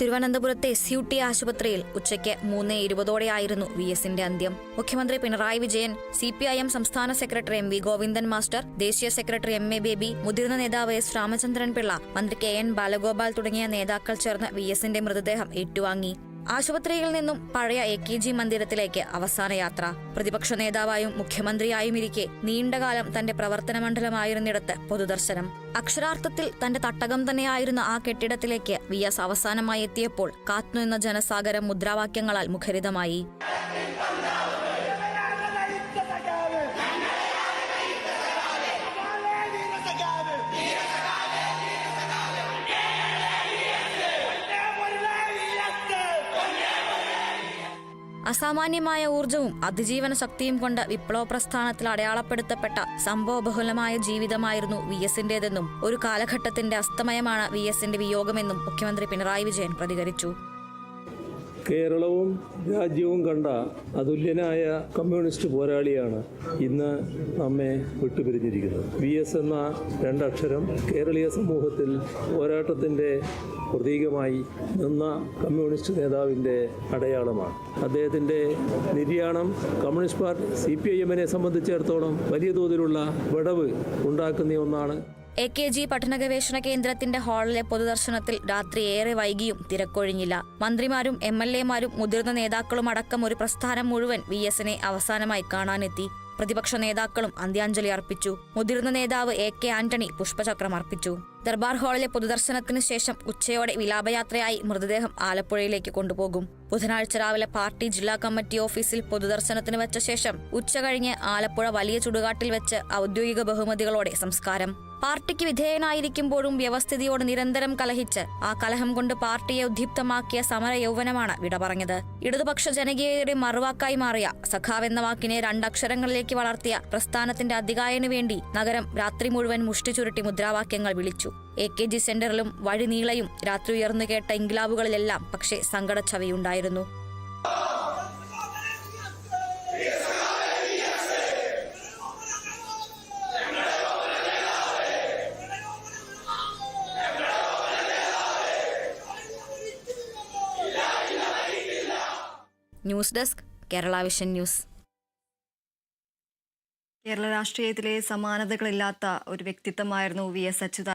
തിരുവനന്തപുരത്തെ S U T ആശുപത്രിയിൽ ഉച്ചയ്ക്ക് മൂന്ന് ഇരുപതോടെയായിരുന്നു വി എസിന്റെ അന്ത്യം. മുഖ്യമന്ത്രി Pinarayi Vijayan C P I M സംസ്ഥാന secretary M V Govindan master ദേശീയ സെക്രട്ടറി എം എ ബേബി മുതിർന്ന നേതാവ് എസ് രാമചന്ദ്രൻ പിള്ള മന്ത്രി കെ എൻ ബാലഗോപാൽ തുടങ്ങിയ നേതാക്കൾ ചേർന്ന് വി എസിന്റെ മൃതദേഹം ഏറ്റുവാങ്ങി. ആശുപത്രിയിൽ നിന്നും പഴയ എ കെ ജി മന്ദിരത്തിലേക്ക് അവസാന യാത്ര. പ്രതിപക്ഷ നേതാവായും മുഖ്യമന്ത്രിയായും ഇരിക്കെ നീണ്ടകാലം തന്റെ പ്രവർത്തന മണ്ഡലമായിരുന്നിടത്ത് പൊതുദർശനം. അക്ഷരാർത്ഥത്തിൽ തന്റെ തട്ടകം തന്നെയായിരുന്ന ആ കെട്ടിടത്തിലേക്ക് വി എസ് അവസാനമായി എത്തിയപ്പോൾ കാത്തുനിന്ന ജനസാഗരം മുദ്രാവാക്യങ്ങളാൽ മുഖരിതമായി. അസാമാന്യമായ ഊർജവും അതിജീവന ശക്തിയും കൊണ്ട് വിപ്ലവ പ്രസ്ഥാനത്തിൽ അടയാളപ്പെടുത്തപ്പെട്ട സംഭവബഹുലമായ ജീവിതമായിരുന്നു വി എസിന്റേതെന്നും ഒരു കാലഘട്ടത്തിന്റെ അസ്തമയമാണ് വി എസിന്റെ വിയോഗമെന്നും മുഖ്യമന്ത്രി പിണറായി വിജയൻ പ്രതികരിച്ചു കേരളവും രാജ്യവും കണ്ട അതുല്യനായ കമ്മ്യൂണിസ്റ്റ് പോരാളിയാണ് ഇന്ന് നമ്മെ വിട്ടുപിരിഞ്ഞിരിക്കുന്നത്. വി എസ് എന്ന രണ്ടക്ഷരം കേരളീയ സമൂഹത്തിൽ പോരാട്ടത്തിന്റെ പ്രതീകമായി നിന്ന കമ്മ്യൂണിസ്റ്റ് നേതാവിന്റെ അടയാളമാണ്. അദ്ദേഹത്തിന്റെ നിര്യാണം communist party C P I എമ്മിനെ സംബന്ധിച്ചിടത്തോളം വലിയ തോതിലുള്ള വിടവ് ഉണ്ടാക്കുന്ന ഒന്നാണ് എ കെ ജി പഠന ഗവേഷണ കേന്ദ്രത്തിന്റെ ഹാളിലെ പൊതുദർശനത്തിൽ രാത്രി ഏറെ വൈകിയും തിരക്കൊഴിഞ്ഞില്ല. മന്ത്രിമാരും എം എൽ എമാരും മുതിർന്ന നേതാക്കളും അടക്കം ഒരു പ്രസ്ഥാനം മുഴുവൻ വി എസിനെ അവസാനമായി കാണാനെത്തി. പ്രതിപക്ഷ നേതാക്കളും അന്ത്യാഞ്ജലി അർപ്പിച്ചു. മുതിർന്ന നേതാവ് എ കെ ആന്റണി പുഷ്പചക്രം അർപ്പിച്ചു. ദർബാർ ഹാളിലെ പൊതുദർശനത്തിന് ശേഷം ഉച്ചയോടെ വിലാപയാത്രയായി മൃതദേഹം ആലപ്പുഴയിലേക്ക് കൊണ്ടുപോകും. ബുധനാഴ്ച രാവിലെ പാർട്ടി ജില്ലാ കമ്മിറ്റി ഓഫീസിൽ പൊതുദർശനത്തിന് വെച്ച ശേഷം ഉച്ച കഴിഞ്ഞ് ആലപ്പുഴ വലിയ ചുടുകാട്ടിൽ വെച്ച് ഔദ്യോഗിക ബഹുമതികളോടെ സംസ്കാരം. പാർട്ടിക്ക് വിധേയനായിരിക്കുമ്പോഴും വ്യവസ്ഥിതിയോട് നിരന്തരം കലഹിച്ച് ആ കലഹം കൊണ്ട് പാർട്ടിയെ ഉദ്ദീപ്തമാക്കിയ സമര യൗവനമാണ് വിട പറഞ്ഞത്. ഇടതുപക്ഷ ജനകീയതയുടെ മറുവാക്കായി മാറിയ സഖാവ് എന്ന വാക്കിനെ രണ്ടക്ഷരങ്ങളിലേക്ക് വളർത്തിയ പ്രസ്ഥാനത്തിന്റെ അധികായനു വേണ്ടി നഗരം രാത്രി മുഴുവൻ മുഷ്ടി ചുരുട്ടി മുദ്രാവാക്യങ്ങൾ വിളിച്ചു. എ കെ ജി സെന്ററിലും വഴിനീളയും രാത്രി ഉയർന്നു കേട്ട ഇൻഗ്ലാബുകളിലെല്ലാം പക്ഷേ സങ്കടച്ചവയുണ്ടായിരുന്നു. News desk Kerala vision news. Kerala രാഷ്ട്രീയത്തിലെ സമാനതകളില്ലാത്ത ഒരു വ്യക്തിത്വമായിരുന്നു വി എസ് അച്യുതാനന്ദൻ